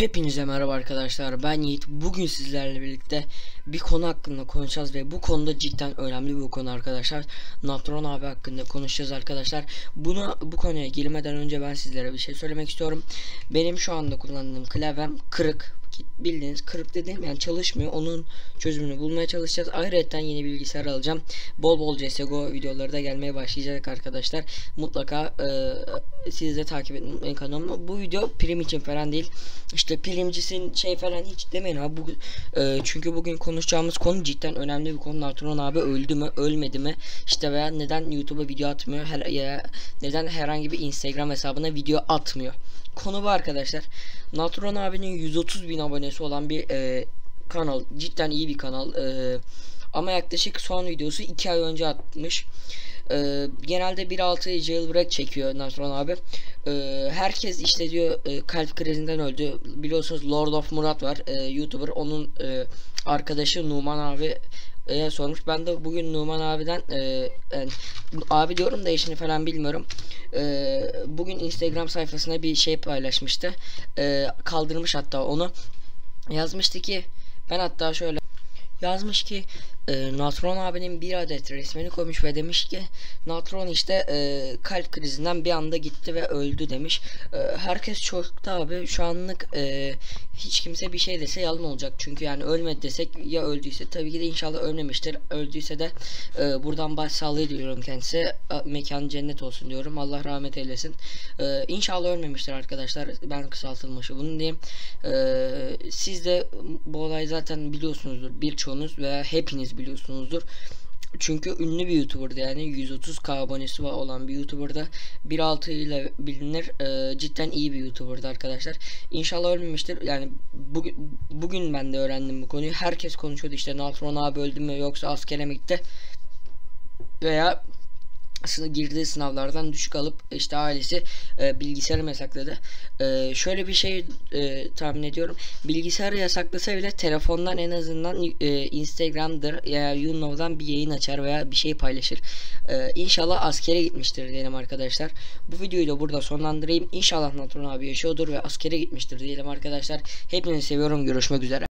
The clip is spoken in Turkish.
Hepinize merhaba arkadaşlar. Ben Yiğit. Bugün sizlerle birlikte bir konu hakkında konuşacağız ve bu konuda cidden önemli bir konu arkadaşlar. Natron abi hakkında konuşacağız arkadaşlar. Bunu bu konuya girmeden önce ben sizlere bir şey söylemek istiyorum. Benim şu anda kullandığım klavyem kırık bildiğiniz kırık dediğim yani çalışmıyor. Onun çözümünü bulmaya çalışacağız. Ayrıca yeni bilgisayar alacağım. Bol bol CSGO videoları da gelmeye başlayacak arkadaşlar. Mutlaka e, siz de takip etmeyin kanalımı bu video prim için falan değil. İşte primcisin şey falan hiç demeyin abi. Bu, e, çünkü bugün konuşacağımız konu cidden önemli bir konu. Natron abi öldü mü ölmedi mi? İşte veya neden YouTube'a video atmıyor? Her, ya neden herhangi bir Instagram hesabına video atmıyor? Konu bu arkadaşlar. Natron abinin 130 bin abonesi olan bir e, kanal. Cidden iyi bir kanal. E, ama yaklaşık son videosu 2 ay önce atmış. E, genelde 1.6 jailbreak çekiyor Natron abi. E, herkes işte diyor e, kalp krizinden öldü. Biliyorsunuz Lord of Murat var e, youtuber. Onun e, arkadaşı Numan abi e, sormuş. Ben de bugün Numan abiden e, yani, abi diyorum da işini falan bilmiyorum. E, bugün Instagram sayfasına bir şey paylaşmıştı. E, kaldırmış hatta onu. Yazmıştı ki ben hatta şöyle yazmış ki e, Natron abinin bir adet resmini koymuş ve demiş ki Natron işte e, kalp krizinden bir anda gitti ve öldü demiş. E, herkes çoktu abi şu anlık e, hiç kimse bir şey dese yalan olacak. Çünkü yani ölmedi desek ya öldüyse tabii ki de inşallah ölmemiştir. Öldüyse de e, buradan başsağlığı diliyorum kendisi. Mekan cennet olsun diyorum. Allah rahmet eylesin. E, inşallah ölmemiştir arkadaşlar. Ben kısaltılmışı bunu diyeyim. E, siz de bu olay zaten biliyorsunuzdur. Birçoğunuz veya hepiniz biliyorsunuzdur. Çünkü ünlü bir YouTuber'dı yani 130k abonesi olan bir YouTuber'da 1.6 ile bilinir e, cidden iyi bir YouTuber'dı arkadaşlar. İnşallah ölmemiştir. Yani bugün bugün ben de öğrendim bu konuyu. Herkes konuşuyordu işte Natron abi öldü mü yoksa askere mi gitti veya girdiği sınavlardan düşük alıp işte ailesi e, bilgisayarı yasakladı. E, şöyle bir şey e, tahmin ediyorum. Bilgisayarı yasaklasa bile telefondan en azından e, Instagram'dır ya YouKnow'dan bir yayın açar veya bir şey paylaşır. E, inşallah askere gitmiştir diyelim arkadaşlar. Bu videoyu da burada sonlandırayım. İnşallah Natron abi yaşıyordur ve askere gitmiştir diyelim arkadaşlar. Hepinizi seviyorum. Görüşmek üzere.